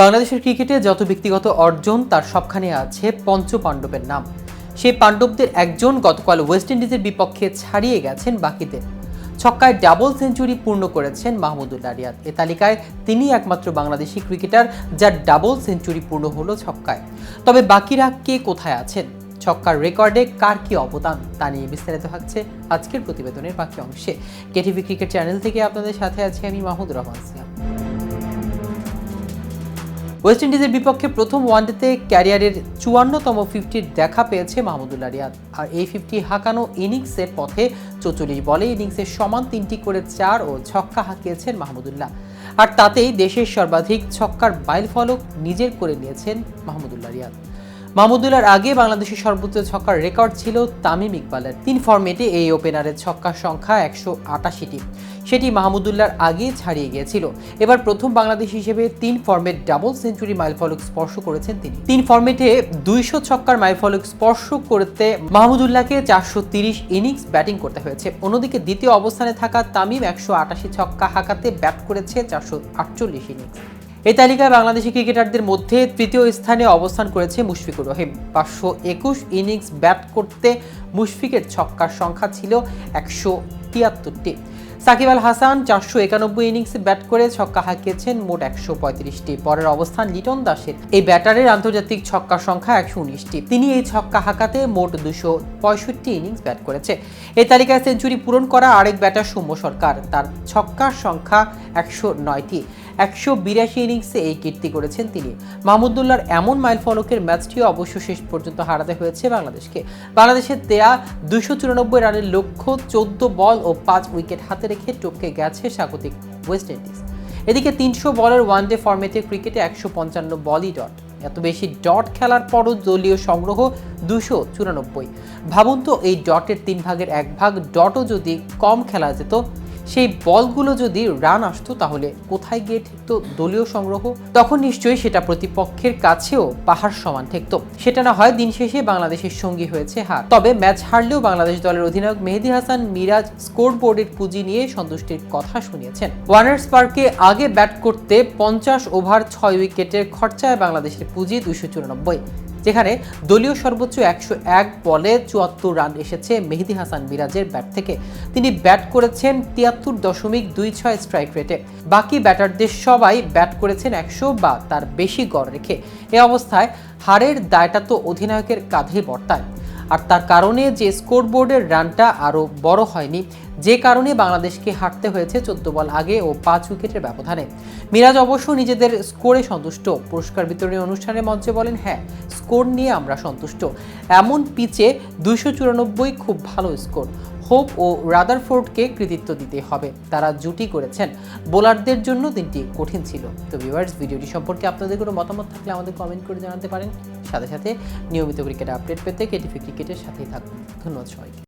বাংলাদেশের ক্রিকেটে যত ব্যক্তিগত অর্জন, তার সবখানে আছে পঞ্চ পাণ্ডবের নাম। সেই পাণ্ডবদের একজন গতকাল ওয়েস্ট ইন্ডিজের বিপক্ষে ছাড়িয়ে গেছেন বাকিদের। ছক্কায় ডাবল সেঞ্চুরি পূর্ণ করেছেন মাহমুদুল্লাহ রিয়াদ এ তালিকায় তিনি একমাত্র বাংলাদেশি ক্রিকেটার যার ডাবল সেঞ্চুরি পূর্ণ হলো ছক্কায়। তবে বাকিরা কে কোথায় আছেন? ছক্কার রেকর্ডে কার কি অবদান, তা নিয়ে বিস্তারিত থাকছে আজকের প্রতিবেদনের বাকি অংশে। কেটিভি ক্রিকেট চ্যানেল থেকে আপনাদের সাথে আছি আমি মাহমুদ রহমান সিয়াম। ওয়েস্ট ইন্ডিজের বিপক্ষে প্রথম ওয়ানডেতে ক্যারিয়ারের চুয়ান্নতম ফিফটির দেখা পেয়েছে মাহমুদুল্লাহ রিয়াদ। আর এই ফিফটি হাঁকানো ইনিংসের পথে চৌচল্লিশ বলে ইনিংসে সমান তিনটি করে চার ও ছক্কা হাঁকিয়েছেন মাহমুদুল্লাহ। আর তাতেই দেশের সর্বাধিক ছক্কার বাইল ফলক নিজের করে নিয়েছেন মাহমুদুল্লাহ রিয়াদ। মাহমুদুল্লাহর আগে বাংলাদেশের সর্বোচ্চ ছক্কার রেকর্ড ছিল তামিম ইকবালের। তিন ফর্মেটে এই ওপেনারের ছক্কার সংখ্যা একশো আটাশিটি। সেটি মাহমুদুল্লার আগে ছাড়িয়ে গিয়েছিল। এবার প্রথম বাংলাদেশ হিসেবে তিন ফর্মেট ডাবল সেঞ্চুরি মাইলফলক স্পর্শ করেছেন তিনি। তিন ফর্মেটে দুইশো ছক্কার মাইলফলক স্পর্শ করতে মাহমুদুল্লাহকে চারশো তিরিশ ইনিংস ব্যাটিং করতে হয়েছে। অন্যদিকে দ্বিতীয় অবস্থানে থাকা তামিম একশো আটাশি ছক্কা হাঁকাতে ব্যাট করেছে চারশো আটচল্লিশ ইনিংস। এই তালিকায় বাংলাদেশি ক্রিকেটারদের মধ্যে তৃতীয় স্থানে অবস্থান করেছে মুশফিকুর রহিম। পাঁচশো একুশ ইনিংস ব্যাট করতে মুশফিকের ছক্কার সংখ্যা ছিল একশো তিয়াত্তরটি। সাকিব আল হাসান চারশো একানব্বই ইনিংসে ব্যাট করে ছক্কা হাঁকিয়েছেন মোট একশো পঁয়ত্রিশটি। পরের অবস্থান লিটন দাসের। এই ব্যাটারের আন্তর্জাতিক ছক্কার সংখ্যা একশো উনিশটি। তিনি এই ছক্কা হাঁকাতে মোট দুশো পঁয়ষট্টি ইনিংস ব্যাট করেছে। এই তালিকায় সেঞ্চুরি পূরণ করা আরেক ব্যাটার সৌম্য সরকার। তার ছক্কার সংখ্যা একশো নয়টি। একশো বিরাশি ইনিংসে এই কীর্তি করেছেন তিনি। মাহমুদুল্লাহর এমন মাইল ফলকের ম্যাচটিও অবশ্য শেষ পর্যন্ত হারাতে হয়েছে বাংলাদেশকে। বাংলাদেশের দেয়া দুশো চুরানব্বই রানের লক্ষ্য, চোদ্দ বল ও পাঁচ উইকেট হাতে রেখে টপকে গেছে স্বাগতিক ওয়েস্ট ইন্ডিজ। এদিকে তিনশো বলের ওয়ানডে ফরম্যাটে ক্রিকেটে একশো পঞ্চান্ন বলই ডট। এত বেশি ডট খেলার পরও দলীয় সংগ্রহ দুশো চুরানব্বই। ভাবুন তো, এই ডটের তিন ভাগের এক ভাগ ডটও যদি কম খেলা যেত সেই বলগুলো যদি রান আসতো তাহলে কোথায় গিয়ে ঠেকতো দলীয় সংগ্রহ? তখন নিশ্চয়ই সেটা প্রতিপক্ষের কাছেও পাহাড় সমান ঠেকতো। সেটা না হয় দিন শেষে বাংলাদেশের সঙ্গী হয়েছে হার। তবে ম্যাচ হারলেও বাংলাদেশ দলের অধিনায়ক মেহেদি হাসান মিরাজ স্কোর বোর্ডের পুঁজি নিয়ে সন্তুষ্টির কথা শুনিয়েছেন। ওয়ানার্স পার্কে আগে ব্যাট করতে পঞ্চাশ ওভার ছয় উইকেটের খরচায় বাংলাদেশের পুঁজি দুশো চুরানব্বই। যেখানে দলীয় সর্বোচ্চ একশো এক বলে চুয়াত্তর রান এসেছে মেহেদি হাসান মিরাজের ব্যাট থেকে। তিনি ব্যাট করেছেন তিয়াত্তর দশমিক দুই ছয় স্ট্রাইক রেটে। বাকি ব্যাটারদের সবাই ব্যাট করেছেন একশো বা তার বেশি গড় রেখে। এ অবস্থায় হারের দায়টা তো অধিনায়কের কাঁধে বর্তায়। আর তার কারণে যে স্কোরবোর্ডের রানটা আরও বড় হয়নি যে কারণে বাংলাদেশকে হারতে হয়েছে চোদ্দ বল আগে ও পাঁচ উইকেটের ব্যবধানে। মিরাজ অবশ্য নিজেদের স্কোরে সন্তুষ্ট। পুরস্কার বিতরণী অনুষ্ঠানের মঞ্চে বলেন হ্যাঁ স্কোর নিয়ে আমরা সন্তুষ্ট। এমন পিচে দুইশো চুরানব্বই খুব ভালো স্কোর। হোপ ও রাদারফোর্ডকে কৃতিত্ব দিতে হবে। তারা জুটি করেছেন। বোলারদের জন্য দিনটি কঠিন ছিল। তো ভিউয়ার্স, ভিডিওটি সম্পর্কে আপনাদের কোনো মতামত থাকলে আমাদের কমেন্ট করে জানাতে পারেন। সাথে সাথে নিয়মিত ক্রিকেট আপডেট পেতে কেটিভি ক্রিকেটের সাথেই থাকুন। ধন্যবাদ সবাইকে।